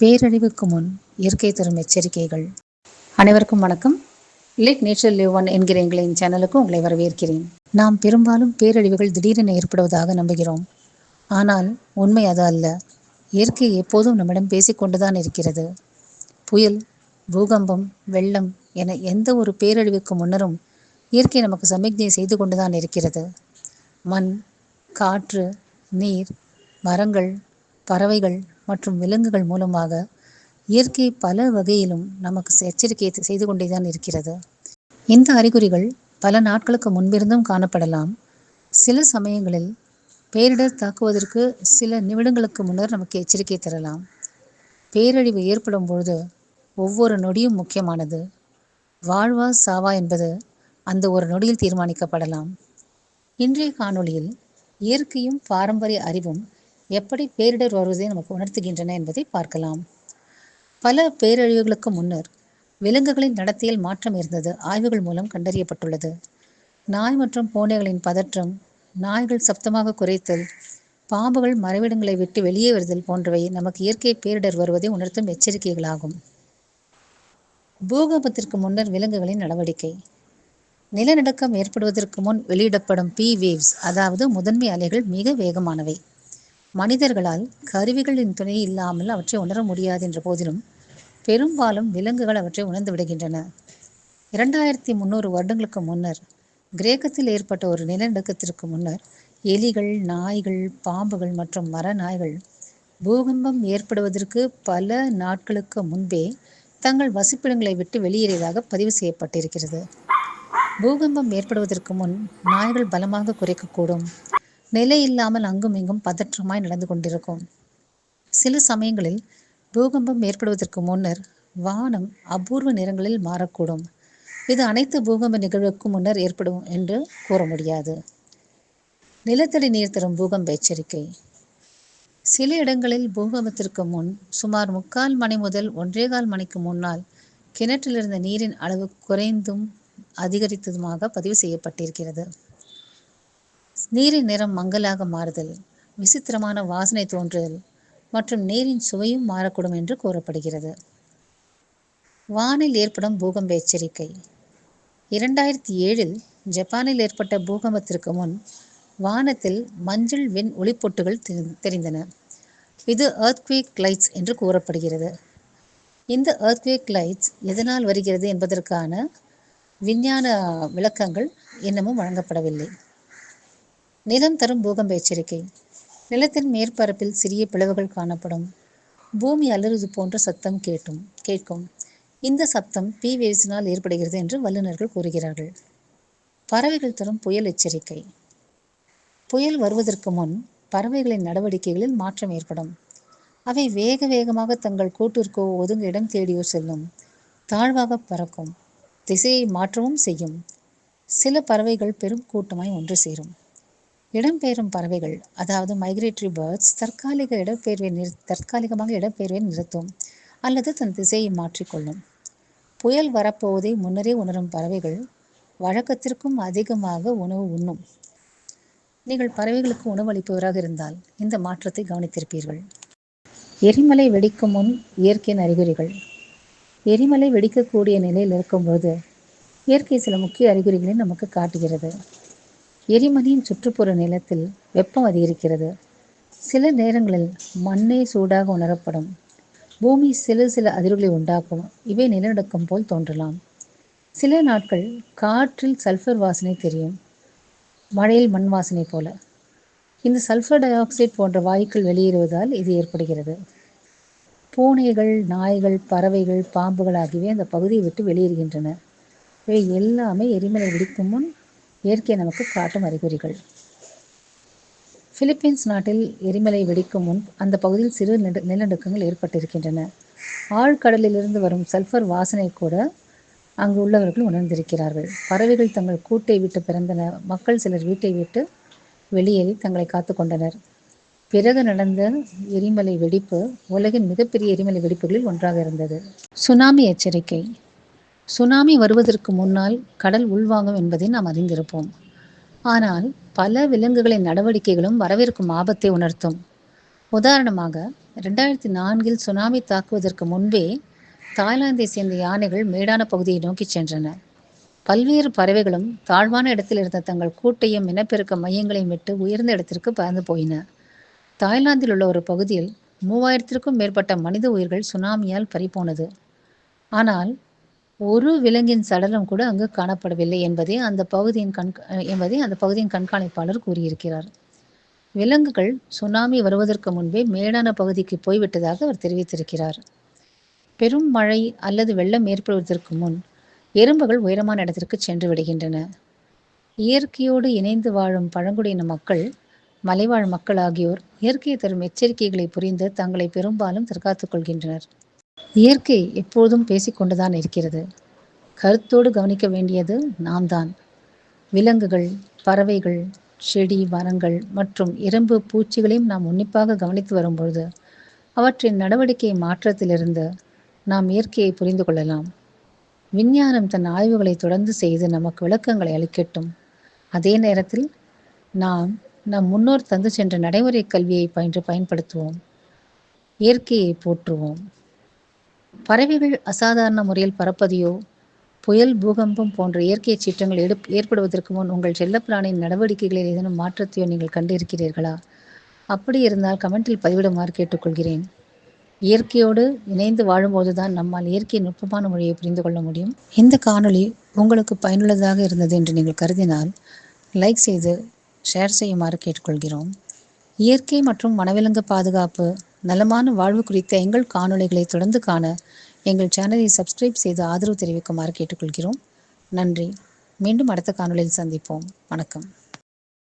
பேரழிவுக்கு முன் இயற்கை தரும் எச்சரிக்கைகள். அனைவருக்கும் வணக்கம். லேக் நேச்சர் லிவ் ஒன் என்கிற எங்களின் சேனலுக்கு உங்களை வரவேற்கிறேன். நாம் பெரும்பாலும் பேரழிவுகள் திடீரென ஏற்படுவதாக நம்புகிறோம். ஆனால் உண்மை அது அல்ல. இயற்கை எப்போதும் நம்மிடம் பேசிக்கொண்டுதான் இருக்கிறது. புயல் பூகம்பம் வெள்ளம் என எந்த ஒரு பேரழிவுக்கு முன்னரும் இயற்கை நமக்கு சமிக்ஞை செய்து கொண்டுதான் இருக்கிறது. மண் காற்று நீர் மரங்கள் பறவைகள் மற்றும் விலங்குகள் மூலமாக இயற்கை பல வகையிலும் நமக்கு எச்சரிக்கை செய்து கொண்டேதான் இருக்கிறது. இந்த அறிகுறிகள் பல நாட்களுக்கு முன்பிருந்தும் காணப்படலாம். சில சமயங்களில் பேரிடர் தாக்குவதற்கு சில நிமிடங்களுக்கு முன்னர் நமக்கு எச்சரிக்கை தரலாம். பேரழிவு ஏற்படும் பொழுது ஒவ்வொரு நொடியும் முக்கியமானது. வாழ்வா சாவா என்பது அந்த ஒரு நொடியில் தீர்மானிக்கப்படலாம். இன்றைய காணொளியில் இயற்கையும் பாரம்பரிய அறிவும் எப்படி பேரிடர் வருவதை நமக்கு உணர்த்துகின்றன என்பதை பார்க்கலாம். பல பேரழிவுகளுக்கு முன்னர் விலங்குகளின் நடத்தையில் மாற்றம் இருந்தது. ஆய்வுகள் மூலம் கண்டறியப்பட்டுள்ளது. நாய் மற்றும் பூனைகளின் பதற்றம் நாய்கள் சப்தமாக குறைத்தல் பாம்புகள் மறைவிடங்களை விட்டு வெளியே வருதல் போன்றவை நமக்கு இயற்கை பேரிடர் வருவதை உணர்த்தும் எச்சரிக்கைகளாகும். பூகம்பத்திற்கு முன்னர் விலங்குகளின் நடவடிக்கை. நிலநடுக்கம் ஏற்படுவதற்கு முன் வெளியிடப்படும் பி வேவ்ஸ் அதாவது முதன்மை அலைகள் மிக வேகமானவை. மனிதர்களால் கருவிகளின் துணை இல்லாமல் அவற்றை உணர முடியாது என்ற போதிலும் பெரும்பாலும் விலங்குகள் அவற்றை உணர்ந்து விடுகின்றன. இரண்டாயிரத்தி முந்நூறு வருடங்களுக்கு முன்னர் கிரேக்கத்தில் ஏற்பட்ட ஒரு நிலநடுக்கத்திற்கு முன்னர் எலிகள் நாய்கள் பாம்புகள் மற்றும் மர நாய்கள் பூகம்பம் ஏற்படுவதற்கு பல நாட்களுக்கு முன்பே தங்கள் வசிப்பிடங்களை விட்டு வெளியேறியதாக பதிவு செய்யப்பட்டிருக்கிறது. பூகம்பம் ஏற்படுவதற்கு முன் நாய்கள் பலமாக குறைக்கக்கூடும். நிலை இல்லாமல் அங்கும் இங்கும் பதற்றமாய் நடந்து கொண்டிருக்கும். சில சமயங்களில் பூகம்பம் ஏற்படுவதற்கு முன்னர் வானம் அபூர்வ நிறங்களில் மாறக்கூடும். இது அனைத்து பூகம்ப நிகழ்வுக்கும் முன்னர் ஏற்படும் என்று கூற முடியாது. நிலத்தடி நீர் தரும் பூகம்ப எச்சரிக்கை. சில இடங்களில் பூகம்பத்திற்கு முன் சுமார் முக்கால் மணி முதல் ஒன்றே கால் மணிக்கு முன்னால் கிணற்றில் இருந்த நீரின் அளவு குறைந்தும் அதிகரித்ததுமாக பதிவு செய்யப்பட்டிருக்கிறது. நீரின் நிறம் மங்கலாக மாறுதல் விசித்திரமான வாசனை தோன்றுதல் மற்றும் நீரின் சுவையும் மாறக்கூடும் என்று கூறப்படுகிறது. வானில் ஏற்படும் பூகம்ப எச்சரிக்கை. இரண்டாயிரத்தி ஏழில் ஜப்பானில் ஏற்பட்ட பூகம்பத்திற்கு முன் வானத்தில் மஞ்சள் வெண் ஒளிப்பொட்டுகள் தெரிந்தன. இது எர்த்குவேக் லைட்ஸ் என்று கூறப்படுகிறது. இந்த எர்த்குவேக் லைட்ஸ் எதனால் வருகிறது என்பதற்கான விஞ்ஞான விளக்கங்கள் இன்னமும் வழங்கப்படவில்லை. நிலம் தரும் பூகம்ப எச்சரிக்கை நிலத்தின் மேற்பரப்பில் சிறிய பிளவுகள் காணப்படும். பூமி அலறுது போன்ற சத்தம் கேட்டும். கேட்கும். இந்த சத்தம் பி வேவ்ஸினால் ஏற்படுகிறது என்று வல்லுநர்கள் கூறுகிறார்கள். பறவைகள் தரும் புயல் எச்சரிக்கை. புயல் வருவதற்கு முன் பறவைகளின் நடவடிக்கைகளில் மாற்றம் ஏற்படும். அவை வேக வேகமாக தங்கள் கூட்டிற்கோ ஒதுங்க இடம் தேடியோ செல்லும். தாழ்வாக பறக்கும். திசையை மாற்றவும் செய்யும். சில பறவைகள் பெரும் கூட்டமாய் ஒன்று சேரும். இடம்பெயரும் பறவைகள் அதாவது மைக்ரேட்டரி பேர்ட்ஸ் தற்காலிக இடப்பெயர்வை நிறு தற்காலிகமாக இடப்பெயர்வை நிறுத்தும் அல்லது தன் திசையை மாற்றிக்கொள்ளும். புயல் வரப்போவதை முன்னரே உணரும் பறவைகள் வழக்கத்திற்கும் அதிகமாக உணவு உண்ணும். நீங்கள் பறவைகளுக்கு உணவளிப்பவராக இருந்தால் இந்த மாற்றத்தை கவனித்திருப்பீர்கள். எரிமலை வெடிக்கும் முன் இயற்கையின் அறிகுறிகள். எரிமலை வெடிக்கக்கூடிய நிலையில் இருக்கும்போது இயற்கை சில முக்கிய அறிகுறிகளை நமக்கு காட்டுகிறது. எரிமலையின் சுற்றுப்புற நிலத்தில் வெப்பம் அதிகரிக்கிறது. சில நேரங்களில் மண்ணே சூடாக உணரப்படும். பூமி சில சில அதிர்வுகளை உண்டாக்கும். இவை நிலநடுக்கம் போல் தோன்றலாம். சில நாட்கள் காற்றில் சல்ஃபர் வாசனை தெரியும். மழையில் மண் வாசனை போல. இந்த சல்ஃபர் டை ஆக்சைடு போன்ற வாயுக்கள் வெளியேறுவதால் இது ஏற்படுகிறது. பூனைகள் நாய்கள் பறவைகள் பாம்புகள் ஆகியவை அந்த பகுதியை விட்டு வெளியேறுகின்றன. இவை எல்லாமே எரிமலை வெடிக்கும் முன் இயற்கை நமக்கு காட்டும் அறிகுறிகள். பிலிப்பீன்ஸ் நாட்டில் எரிமலை வெடிக்கும் முன் அந்த பகுதியில் சிறு நிலநடுக்கங்கள் ஏற்பட்டிருக்கின்றன. ஆழ்கடலிலிருந்து வரும் சல்ஃபர் வாசனை கூட அங்கு உள்ளவர்கள் உணர்ந்திருக்கிறார்கள். பறவைகள் தங்கள் கூட்டை விட்டு பிறந்தன. மக்கள் சிலர் வீட்டை விட்டு வெளியேறி தங்களை காத்து கொண்டனர். பிறகு நடந்த எரிமலை வெடிப்பு உலகின் மிகப்பெரிய எரிமலை வெடிப்புகளில் ஒன்றாக இருந்தது. சுனாமி எச்சரிக்கை. சுனாமி வருவதற்கு முன்னால் கடல் உள்வாங்கும் என்பதை நாம் அறிந்திருப்போம். ஆனால் பல விலங்குகளின் நடவடிக்கைகளும் வரவிருக்கும் ஆபத்தை உணர்த்தும். உதாரணமாக ரெண்டாயிரத்தி நான்கில் சுனாமி தாக்குவதற்கு முன்பே தாய்லாந்தை சேர்ந்த யானைகள் மேடான பகுதியை நோக்கி சென்றன. பல்வேறு பறவைகளும் தாழ்வான இடத்தில் இருந்த தங்கள் கூட்டையும் இனப்பெருக்க மையங்களையும் விட்டு உயர்ந்த இடத்திற்கு பறந்து போயின. தாய்லாந்தில் உள்ள ஒரு பகுதியில் மூவாயிரத்திற்கும் மேற்பட்ட மனித உயிர்கள் சுனாமியால் பறிபோனது. ஆனால் ஒரு விலங்கின் சடலம் கூட அங்கு காணப்படவில்லை என்பதை அந்த பகுதியின் கண் என்பதை அந்த பகுதியின் கண்காணிப்பாளர் கூறியிருக்கிறார். விலங்குகள் சுனாமி வருவதற்கு முன்பே மேடான பகுதிக்கு போய்விட்டதாக அவர் தெரிவித்திருக்கிறார். பெரும் மழை அல்லது வெள்ளம் ஏற்படுவதற்கு முன் எறும்புகள் உயரமான இடத்திற்கு சென்று விடுகின்றன. இயற்கையோடு இணைந்து வாழும் பழங்குடியின மக்கள் மலைவாழ் மக்கள் ஆகியோர் இயற்கை தரும் எச்சரிக்கைகளை புரிந்து தங்களை பெரும்பாலும் தற்காத்துக் கொள்கின்றனர். இயற்கை எப்போதும் பேசிக்கொண்டுதான் இருக்கிறது. கருத்தோடு கவனிக்க வேண்டியது நாம் தான் விலங்குகள் பறவைகள் செடி மரங்கள் மற்றும் இரும்பு பூச்சிகளையும் நாம் உன்னிப்பாக கவனித்து வரும்பொழுது அவற்றின் நடவடிக்கை மாற்றத்திலிருந்து நாம் இயற்கையை புரிந்து கொள்ளலாம். விஞ்ஞானம் தன் ஆய்வுகளை தொடர்ந்து செய்து நமக்கு விளக்கங்களை அளிக்கட்டும். அதே நேரத்தில் நாம் நம் முன்னோர் தந்து சென்ற நடைமுறை கல்வியை பயின்று பயன்படுத்துவோம். இயற்கையை போற்றுவோம். பறவைகள் அசாதாரண முறையில் பறப்பதையோ புயல் பூகம்பம் போன்ற இயற்கை சீற்றங்கள் எடுப் ஏற்படுவதற்கு முன் உங்கள் செல்லப்பிராணியின் நடவடிக்கைகளில் ஏதேனும் மாற்றத்தையோ நீங்கள் கண்டிருக்கிறீர்களா? அப்படி இருந்தால் கமெண்டில் பதிவிடுமாறு கேட்டுக்கொள்கிறேன். இயற்கையோடு இணைந்து வாழும்போதுதான் நம்மால் இயற்கை நுட்பமான மொழியை புரிந்து கொள்ள முடியும். இந்த காணொளி உங்களுக்கு பயனுள்ளதாக இருந்தது என்று நீங்கள் கருதினால் லைக் செய்து ஷேர் செய்யுமாறு கேட்டுக்கொள்கிறோம். இயற்கை மற்றும் வனவிலங்கு பாதுகாப்பு நலமான வாழ்வு குறித்த எங்கள் காணொலிகளை தொடர்ந்து காண எங்கள் சேனலை சப்ஸ்கிரைப் செய்து ஆதரவு தெரிவிக்குமாறு கேட்டுக்கொள்கிறோம். நன்றி. மீண்டும் அடுத்த காணொளியில் சந்திப்போம். வணக்கம்.